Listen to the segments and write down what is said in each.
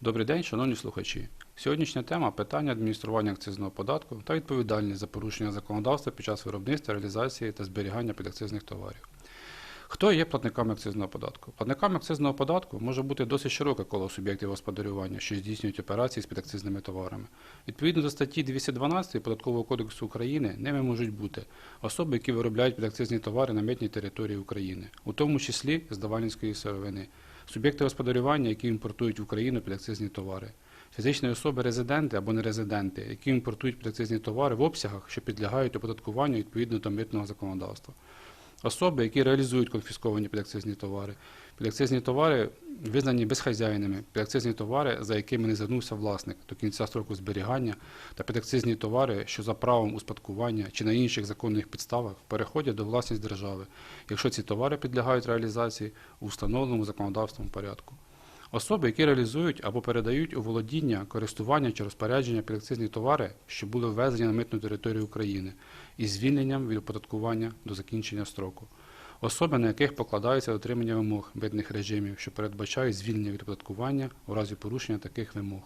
Добрий день, шановні слухачі. Сьогоднішня тема питання адміністрування акцизного податку та відповідальність за порушення законодавства під час виробництва, реалізації та зберігання підакцизних товарів. Хто є платниками акцизного податку? Платниками акцизного податку може бути досить широке коло суб'єктів господарювання, що здійснюють операції з підакцизними товарами. Відповідно до статті 212 Податкового кодексу України ними можуть бути особи, які виробляють підакцизні товари на митній території України, у тому числі з давальницької сировини, суб'єкти господарювання, які імпортують в Україну підакцизні товари, фізичні особи резиденти або нерезиденти, які імпортують підакцизні товари в обсягах, що підлягають оподаткуванню відповідно до митного законодавства. Особи, які реалізують конфісковані підакцизні товари. Підакцизні товари визнані безхазяйними, підакцизні товари, за якими не звернувся власник до кінця строку зберігання, та підакцизні товари, що за правом успадкування чи на інших законних підставах переходять до власність держави, якщо ці товари підлягають реалізації у встановленому законодавством порядку. Особи, які реалізують або передають у володіння, користування чи розпорядження підакцизні товари, що були ввезені на митну територію України, із звільненням від оподаткування до закінчення строку. Особи, на яких покладається дотримання вимог митних режимів, що передбачають звільнення від оподаткування у разі порушення таких вимог.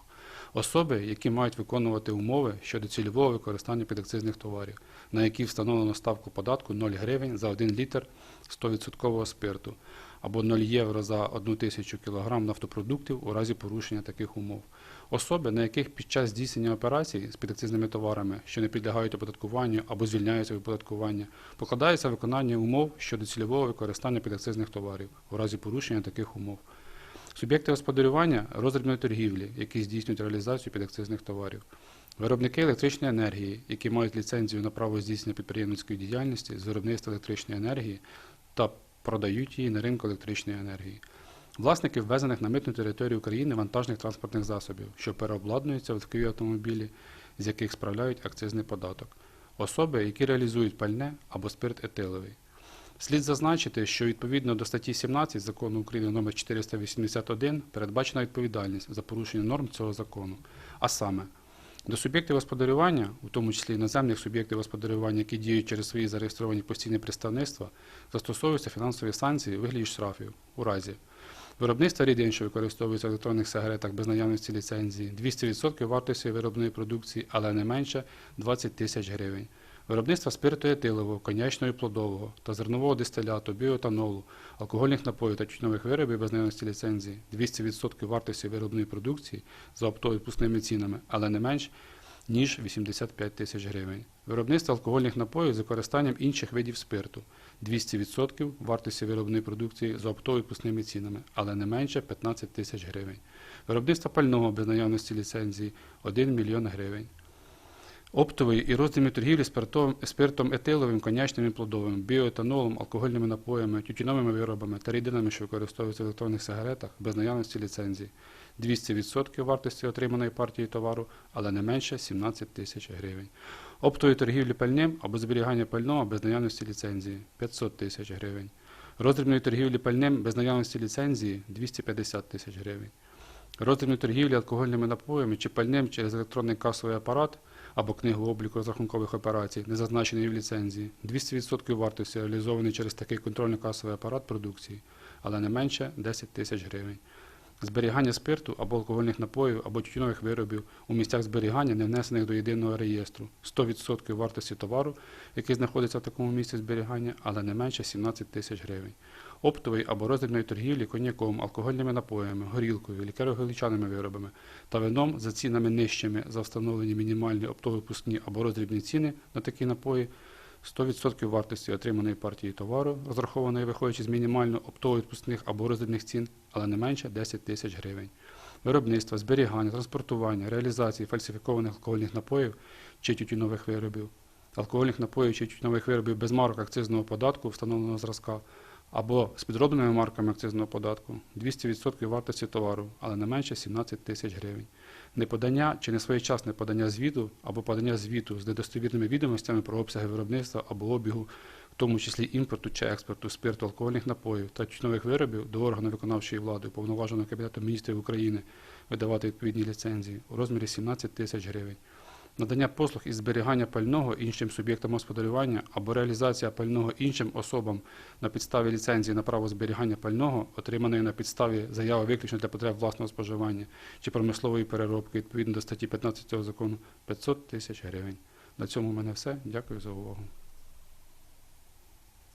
Особи, які мають виконувати умови щодо цільового використання підакцизних товарів, на які встановлено ставку податку 0 гривень за 1 літр 100% спирту або 0 євро за 1 тисячу кг нафтопродуктів у разі порушення таких умов. Особи, на яких під час здійснення операцій з підакцизними товарами, що не підлягають оподаткуванню або звільняються від оподаткування, покладається виконання умов щодо цільового використання підакцизних товарів у разі порушення таких умов. Суб'єкти господарювання роздрібної торгівлі, які здійснюють реалізацію підакцизних товарів. Виробники електричної енергії, які мають ліцензію на право здійснення підприємницької діяльності з виробництва електричної енергії та продають її на ринку електричної енергії. Власники ввезених на митну територію України вантажних транспортних засобів, що переобладнуються в легкові автомобілі, з яких справляють акцизний податок. Особи, які реалізують пальне або спирт етиловий. Слід зазначити, що відповідно до статті 17 закону України номер 481 передбачена відповідальність за порушення норм цього закону, а саме до суб'єктів господарювання, у тому числі іноземних суб'єктів господарювання, які діють через свої зареєстровані постійні представництва, застосовуються фінансові санкції у вигляді штрафів у разі виробництва рідин, що використовується в електронних сигаретах без наявності ліцензії, 200% вартості виробної продукції, але не менше 20 тисяч гривень. Виробництва спирту етилового, конячного і плодового та зернового дистиляту, біоетанолу, алкогольних напоїв та тютюнових виробів без наявності ліцензії, 200% вартості виробної продукції за оптово-відпускними цінами, але не менш ніж 85 тисяч гривень. Виробництво алкогольних напоїв з використанням інших видів спирту, 200% вартості виробної продукції за оптово-відпускними цінами, але не менше 15 тисяч гривень. Виробництво пального без наявності ліцензії 1 мільйон гривень. Оптової і роздільної торгівлі спиртом, спиртом етиловим, конячним і плодовим, біоетанолом, алкогольними напоями, тютюновими виробами та рідинами, що використовуються в електронних сигаретах без наявності ліцензії. 200% вартості отриманої партії товару, але не менше 17 тисяч гривень. Оптової торгівлі пальним або зберігання пального без наявності ліцензії 500 тисяч гривень. Роздрібної торгівлі пальним без наявності ліцензії 250 тисяч гривень. Роздрібної торгівлі алкогольними напоями чи пальним через електронний касовий апарат або книгу обліку розрахункових операцій, не зазначений в ліцензії, 200% вартості реалізований через такий контрольно-касовий апарат продукції, але не менше 10 тисяч гривень. Зберігання спирту або алкогольних напоїв або тютюнових виробів у місцях зберігання, не внесених до єдиного реєстру, 100% вартості товару, який знаходиться в такому місці зберігання, але не менше 17 тисяч гривень. Оптової або роздрібної торгівлі коньяком, алкогольними напоями, горілкою, лікаро-горілчаними виробами та вином за цінами нижчими за встановлені мінімальні оптово-випускні або роздрібні ціни на такі напої, 100% вартості отриманої партії товару, розрахованої виходячи з мінімально оптово-відпускних або роздрібних цін, але не менше 10 тисяч гривень. Виробництво, зберігання, транспортування, реалізації фальсифікованих алкогольних напоїв чи тютюнових виробів, алкогольних напоїв чи тютюнових виробів без марок акцизного податку встановленого зразка, або з підробленими марками акцизного податку 200% вартості товару, але не менше 17 тисяч гривень. Неподання чи несвоєчасне подання звіту або подання звіту з недостовірними відомостями про обсяги виробництва або обігу, в тому числі імпорту чи експорту спирту алкогольних напоїв та тютюнових виробів до органу виконавчої влади, уповноваженого Кабінетом міністрів України видавати відповідні ліцензії у розмірі 17 тисяч гривень. Надання послуг із зберігання пального іншим суб'єктам господарювання або реалізація пального іншим особам на підставі ліцензії на право зберігання пального, отриманої на підставі заяви виключно для потреб власного споживання чи промислової переробки відповідно до статті 15 цього закону 500 тисяч гривень. На цьому в мене все. Дякую за увагу.